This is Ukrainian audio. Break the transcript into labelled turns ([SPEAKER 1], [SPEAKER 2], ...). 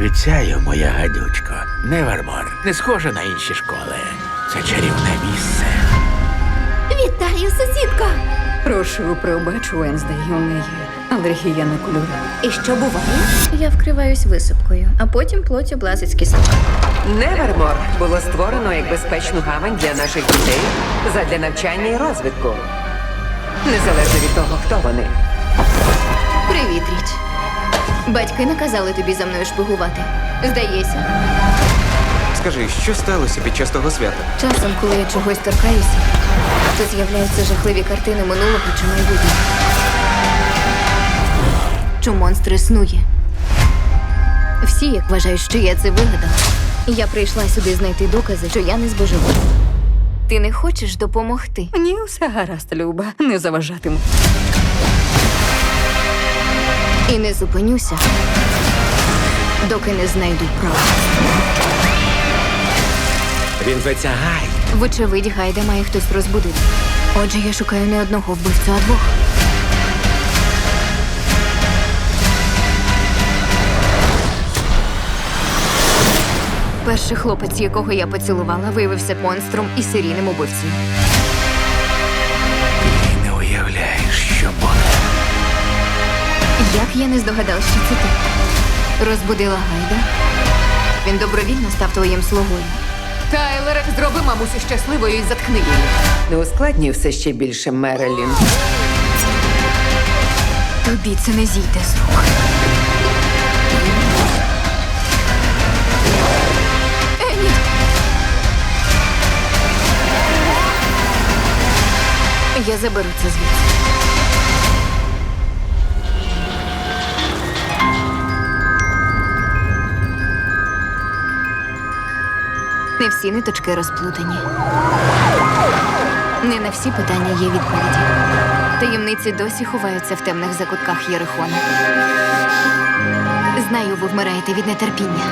[SPEAKER 1] Обіцяю, моя гадючко, Невермор не схоже на інші школи. Це чарівне місце.
[SPEAKER 2] Вітаю, сусідко!
[SPEAKER 3] Прошу, пробач, Уенздей, у неї алергія на кольори.
[SPEAKER 2] І що буває? Я вкриваюсь висипкою, а потім плоть облазить кісток.
[SPEAKER 4] Невермор було створено як безпечну гавань для наших дітей задля навчання і розвитку. Незалежно від того, хто вони.
[SPEAKER 2] Привіт, Річ. Батьки наказали тобі за мною шпигувати. Здається,
[SPEAKER 5] Скажи, що сталося під час того свята?
[SPEAKER 2] часом, коли я чогось торкаюся, то з'являються жахливі картини минулого чи майбутнього. Що монстр існує. Всі як вважають, що я це вигадала. Я прийшла сюди знайти докази, що я не збожеволю. Ти не хочеш допомогти?
[SPEAKER 3] Ні, все гаразд, Люба, не заважатиму.
[SPEAKER 2] І не зупинюся, доки не знайду правду.
[SPEAKER 1] Він зветься Гай.
[SPEAKER 2] Вочевидь, гайда має хтось розбудити. Отже, я шукаю не одного вбивцю, а двох. Перший хлопець, якого я поцілувала, виявився монстром і серійним убивцем. Як я не здогадалась, що це ти? Розбудила гайда. Він добровільно став твоїм слугою.
[SPEAKER 4] Тайлер, зроби мамусю щасливою і заткни її. Не ускладнюй все ще більше, Мерелін.
[SPEAKER 2] Тобі це не зійде з рук. Я заберу це звідси. Не всі ниточки розплутані. Не на всі питання є відповіді. Таємниці досі ховаються в темних закутках Єрихона. Знаю, ви вмираєте від нетерпіння.